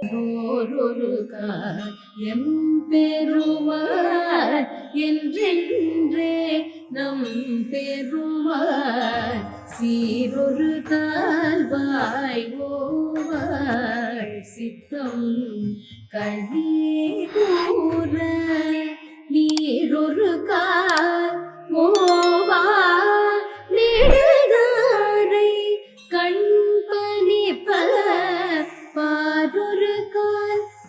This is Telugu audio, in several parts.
ஓரொருகால் எம்பெருமாள் என்றென்றே நம் பெருமார் சீரொரு தாழ்வாய் ஓவாள் சித்தம் கழி கூற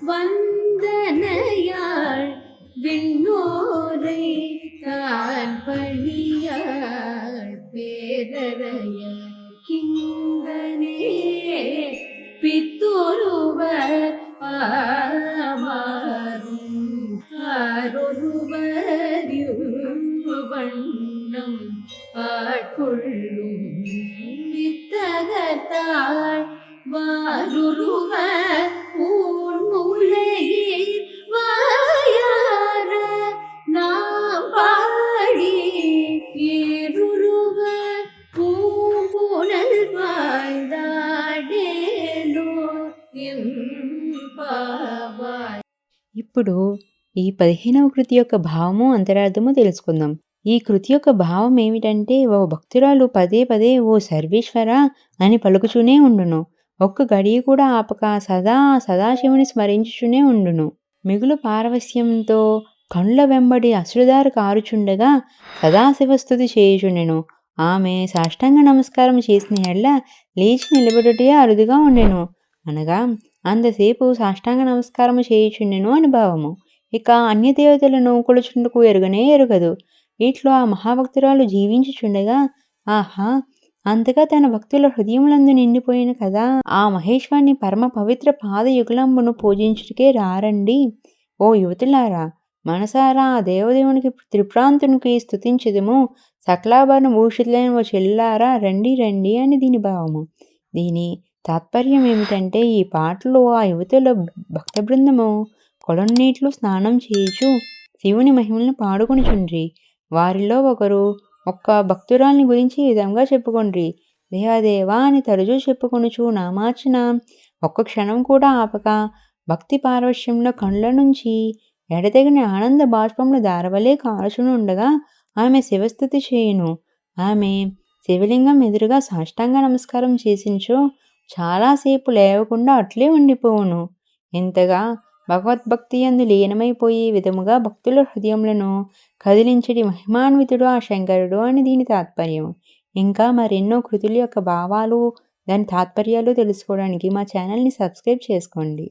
வந்தனையாள் விண்ணோரை தான் பணியாள் பேரறைய கிங்கனே பித்தொருவர் ஆமாறும் ஆரொருவர் வண்ணம் ஆட்கொள்ளும் வித்தகத்தாள் வாருருவர் ఇప్పుడు ఈ పదిహేనవ కృతి యొక్క భావము అంతరార్థము తెలుసుకుందాం. ఈ కృతి యొక్క భావం ఏమిటంటే ఓ భక్తురాలు పదే పదే ఓ సర్వేశ్వర అని పలుకుచూనే ఉండును. ఒక్క గడియ కూడా ఆపక సదా సదాశివుని స్మరించుచునే ఉండును. మిగులు పారవస్యంతో కండ్ల వెంబడి అశ్రుదారు కారుచుండగా సదాశివస్థుతి చేయుచుండెను. ఆమె సాష్టాంగ నమస్కారం చేసిన ఎడ్ల లేచి నిలబడుటే అరుదుగా ఉండెను. అనగా అంతసేపు సాష్టాంగ నమస్కారము చేయుచుండెను అని భావము ఇక అన్య దేవతలను కొలుచుండుకు ఎరుగనే ఎరుగదు. ఇట్లో ఆ మహాభక్తురాలు జీవించుచుండగా ఆహా అంతగా తన భక్తుల హృదయములందు నిండిపోయిన కదా ఆ మహేశ్వరుని పరమ పవిత్ర పాదయుగులంబును పూజించుటకే రారండి. ఓ యువతులారా మనసారా ఆ దేవదేవునికి త్రిప్రాంతునికి స్తుతించదము. సకలాభరణ భూషితులైన ఓ చెల్లారా రండి రండి అని దీని భావము. దీని తాత్పర్యం ఏమిటంటే ఈ పాటలో ఆ యువతుల భక్త బృందము కొలం నీటిలో స్నానం చేయుచు శివుని మహిమలను పాడుకొనిచుండ్రి. వారిలో ఒకరు ఒక్క భక్తురాల్ని గురించి ఈ విధంగా చెప్పుకుండ్రి. దేవాదేవా అని తరచూ చెప్పుకొనుచు నామార్చన ఒక్క క్షణం కూడా ఆపక భక్తి పారవశ్యంలో కళ్ళ నుంచి ఎడతెగిన ఆనంద బాష్పములు దారవలే కాల్చును ఉండగా ఆమె శివస్థుతి చేయును. ఆమె శివలింగం ఎదురుగా సాష్టాంగ నమస్కారం చేసించో చాలాసేపు లేవకుండా అట్లే ఉండిపోవును. ఇంతగా భగవద్భక్తి అందు లీనమైపోయే విధముగా భక్తుల హృదయములను కదిలించడి మహిమాన్వితుడు ఆ శంకరుడు అని దీని తాత్పర్యం. ఇంకా మరెన్నో కృతుల యొక్క భావాలు దాని తాత్పర్యాలు తెలుసుకోవడానికి మా ఛానల్ని సబ్స్క్రైబ్ చేసుకోండి.